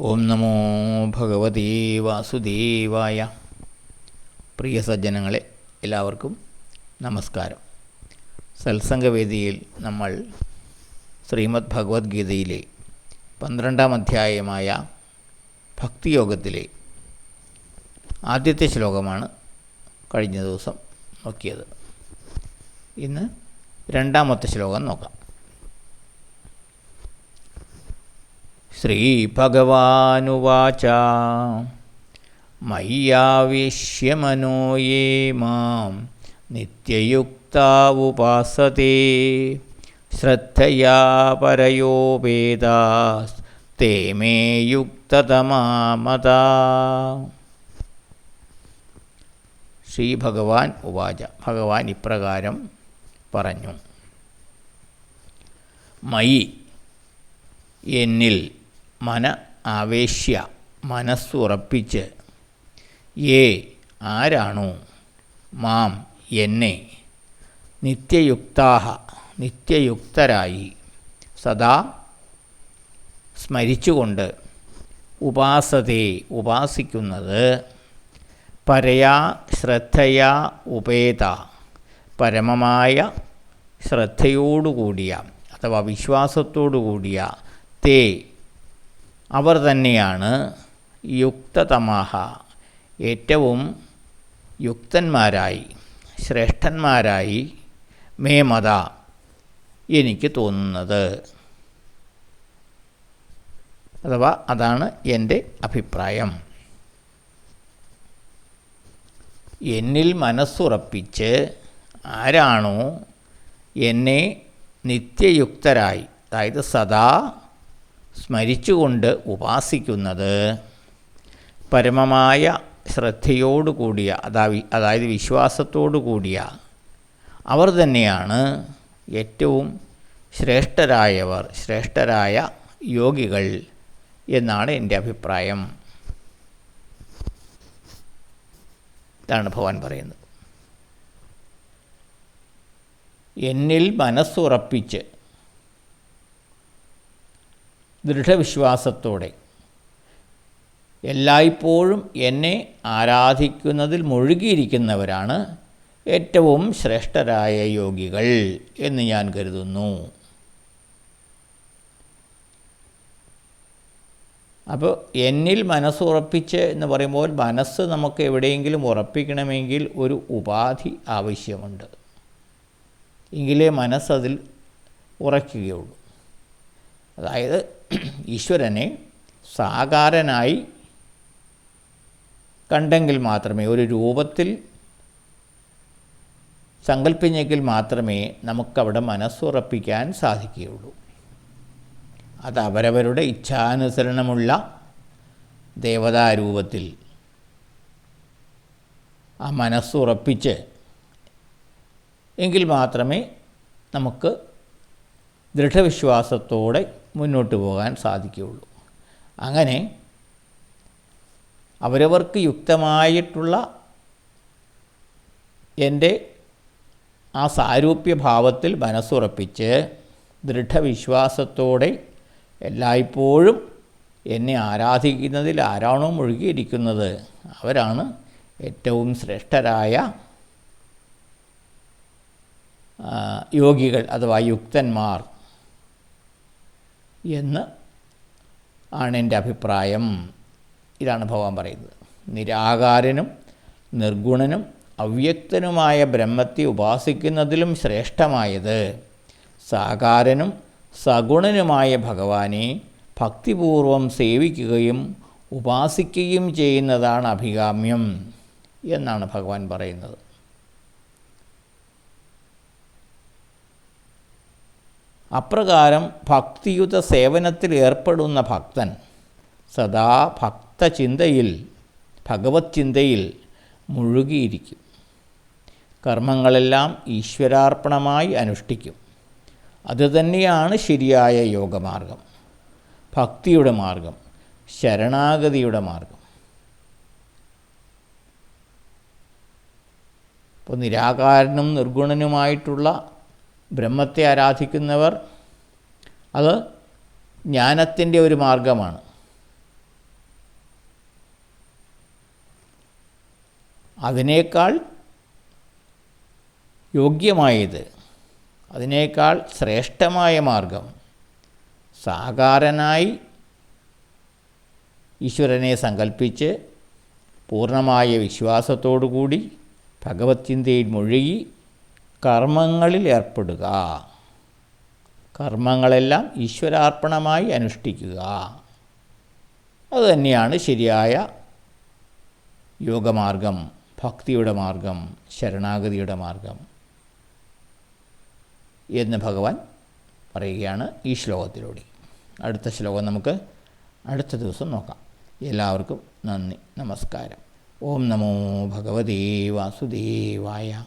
ഓം നമോ ഭഗവതീ വാസുദേവായ. പ്രിയ സജ്ജനങ്ങളെ എല്ലാവർക്കും നമസ്കാരം. സത്സംഗവേദിയിൽ നമ്മൾ ശ്രീമദ് ഭഗവത്ഗീതയിലെ പന്ത്രണ്ടാം അധ്യായമായ ഭക്തിയോഗത്തിലെ ആദ്യത്തെ ശ്ലോകമാണ് കഴിഞ്ഞ ദിവസം നോക്കിയത്. ഇന്ന് രണ്ടാമത്തെ ശ്ലോകം നോക്കാം. ശ്രീഭഗവാനുവാച. മയ്യാവിശ്യമനോ യേ മാം നിത്യയുക്തവുപാസത്തെ ശ്രദ്ധയാ പരയോ വേദ തേ മേ मता ശ്രീഭഗവാൻ ഉവാച. ഭഗവാൻ ഇപ്രകാരം പറഞ്ഞു. മയി എന്നിൽ മന ആവേശ്യ മനസ്സുറപ്പിച്ച് ഏ ആരാണോ? മാം എന്നെ. നിത്യയുക്താഹ നിത്യയുക്തരായി. സദാ സ്മരിച്ചുകൊണ്ട് ഉപാസതേ ഉപാസിക്കുന്നത് പരയാ ശ്രദ്ധയാ ഉപേത പരമമായ ശ്രദ്ധയോടുകൂടിയ അഥവാ വിശ്വാസത്തോടുകൂടിയ തേ അവർ തന്നെയാണ് യുക്തതമാഹ ഏറ്റവും യുക്തന്മാരായി ശ്രേഷ്ഠന്മാരായി മേമത എനിക്ക് തോന്നുന്നത്. അഥവാ അതാണ് എന്റെ അഭിപ്രായം. എന്നിൽ മനസ്സുറപ്പിച്ച് ആരാണോ എന്നെ നിത്യയുക്തരായി അതായത് സദാ സ്മരിച്ചുകൊണ്ട് ഉപാസിക്കുന്നത് പരമമായ ശ്രദ്ധയോടു കൂടിയ അതാ അതായത് വിശ്വാസത്തോടു കൂടിയ അവർ തന്നെയാണ് ഏറ്റവും ശ്രേഷ്ഠരായവർ ശ്രേഷ്ഠരായ യോഗികൾ എന്നാണ് എന്റെ അഭിപ്രായം. ഇതാണ് ഭഗവാൻ പറയുന്നത്. എന്നിൽ മനസ്സുറപ്പിച്ച് ദൃഢവിശ്വാസത്തോടെ. എല്ലായ്പ്പോഴും എന്നെ ആരാധിക്കുന്നതിൽ മുഴുകിയിരിക്കുന്നവരാണ് ഏറ്റവും ശ്രേഷ്ഠരായ യോഗികൾ എന്ന് ഞാൻ കരുതുന്നു. അപ്പോൾ എന്നിൽ മനസ്സുറപ്പിച്ച് എന്ന് പറയുമ്പോൾ മനസ്സ് നമുക്ക് എവിടെയെങ്കിലും ഉറപ്പിക്കണമെങ്കിൽ ഒരു ഉപാധി ആവശ്യമുണ്ട്. എങ്കിലേ മനസ്സതിൽ ഉറയ്ക്കുകയുള്ളൂ. അതായത് ഈശ്വരനെ സാകാരനായി കണ്ടെങ്കിൽ മാത്രമേ ഒരു രൂപത്തിൽ സങ്കല്പിച്ചെങ്കിൽ മാത്രമേ നമുക്കവിടെ മനസ്സുറപ്പിക്കാൻ സാധിക്കുകയുള്ളൂ. അത് അവരവരുടെ ഇച്ഛാനുസരണമുള്ള ദേവതാരൂപത്തിൽ ആ മനസ്സുറപ്പിച്ച് എങ്കിൽ മാത്രമേ നമുക്ക് ദൃഢവിശ്വാസത്തോടെ മുന്നോട്ട് പോകാൻ സാധിക്കുകയുള്ളൂ. അങ്ങനെ അവരവർക്ക് യുക്തമായിട്ടുള്ള എന്റെ ആ സാരൂപ്യ സാരൂപ്യഭാവത്തിൽ മനസ്സുറപ്പിച്ച് ദൃഢവിശ്വാസത്തോടെ എല്ലായ്പ്പോഴും എന്നെ ആരാധിക്കുന്നതിൽ ആരാണോ മുഴുകിയിരിക്കുന്നത്. അവരാണ് ഏറ്റവും ശ്രേഷ്ഠരായ യോഗികൾ അഥവാ യുക്തന്മാർ. എന്ന് ആണ് എന്റെ അഭിപ്രായം. ഇതാണ് ഭഗവാൻ പറയുന്നത്. നിരാകാരനും നിർഗുണനും അവ്യക്തനുമായ ബ്രഹ്മത്തെ ഉപാസിക്കുന്നതിലും ശ്രേഷ്ഠമായത് സാകാരനും സഗുണനുമായ ഭഗവാനെ ഭക്തിപൂർവം സേവിക്കുകയും ഉപാസിക്കുകയും ചെയ്യുന്നതാണ് അഭികാമ്യം എന്നാണ് ഭഗവാൻ പറയുന്നത്. അപ്രകാരം ഭക്തിയുത സേവനത്തിൽ ഏർപ്പെടുന്ന ഭക്തൻ സദാ ഭക്തചിന്തയിൽ ഭഗവത് ചിന്തയിൽ മുഴുകിയിരിക്കും. കർമ്മങ്ങളെല്ലാം ഈശ്വരാർപ്പണമായി അനുഷ്ഠിക്കും. അതുതന്നെയാണ് ശരിയായ യോഗമാർഗം. ഭക്തിയുടെ മാർഗം ശരണാഗതിയുടെ മാർഗം. ഇപ്പോൾ നിരാകാരനും നിർഗുണനുമായിട്ടുള്ള ബ്രഹ്മത്തെ ആരാധിക്കുന്നവർ അത് ജ്ഞാനത്തിന്റെ ഒരു മാർഗമാണ്. അതിനേക്കാൾ യോഗ്യമായത് അതിനേക്കാൾ ശ്രേഷ്ഠമായ മാർഗം സാകാരനായി ഈശ്വരനെ സങ്കല്പിച്ച് പൂർണമായ വിശ്വാസത്തോടുകൂടി ഭഗവത് ചിന്തയിൽ മുഴുകി കർമ്മങ്ങളിൽ ഏർപ്പെടുക. കർമ്മങ്ങളെല്ലാം ഈശ്വരാർപ്പണമായി അനുഷ്ഠിക്കുക. അതുതന്നെയാണ് ശരിയായ യോഗമാർഗം ഭക്തിയുടെ മാർഗം ശരണാഗതിയുടെ മാർഗം എന്ന് ഭഗവാൻ പറയുകയാണ് ഈ ശ്ലോകത്തിലൂടെ. അടുത്ത ശ്ലോകം നമുക്ക് അടുത്ത ദിവസം നോക്കാം. എല്ലാവർക്കും നന്ദി നമസ്കാരം. ഓം നമോ ഭഗവതേ വാസുദേവായ.